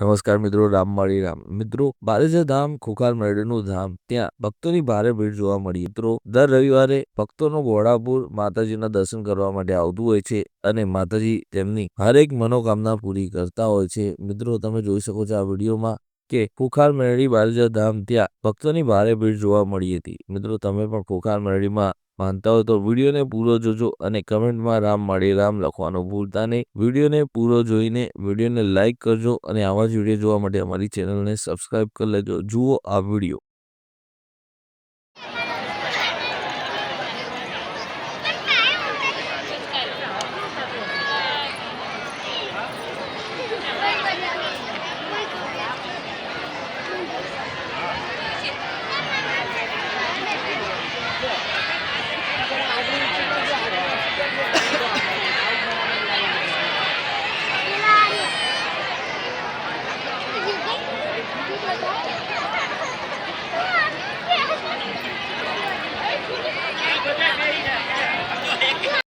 નમસ્કાર મિત્રો રામવાળી રામ. મિત્રો બારેજા ધામ ખોખાર મેળીનું ધામ, ત્યાં ભક્તોની ભારે ભીડ જોવા મળી. મિત્રો, દર રવિવારે ભક્તોનું ઘોડાપુર માતાજીના દર્શન કરવા માટે આવતું હોય છે અને માતાજી તેમની હરેક મનોકામના પૂરી કરતા હોય છે. મિત્રો, તમે જોઈ શકો છો આ વિડીયોમાં કે ખોખાર મરડી બારેજા ધામ, ત્યાં ભક્તોની ભારે ભીડ જોવા મળી હતી. મિત્રો, તમે પણ ખોખાર મેળવીમાં માનતા હોય તો વિડીયોને પૂરો જોજો અને કમેન્ટમાં રામ માળી રામ લખવાનું ભૂલતા નહીં. વિડીયોને પૂરો જોઈને વિડીયોને લાઇક કરજો અને આવા જ વીડિયો જોવા માટે અમારી ચેનલને સબસ્ક્રાઇબ કરી લેજો. જુઓ આ વીડિયો.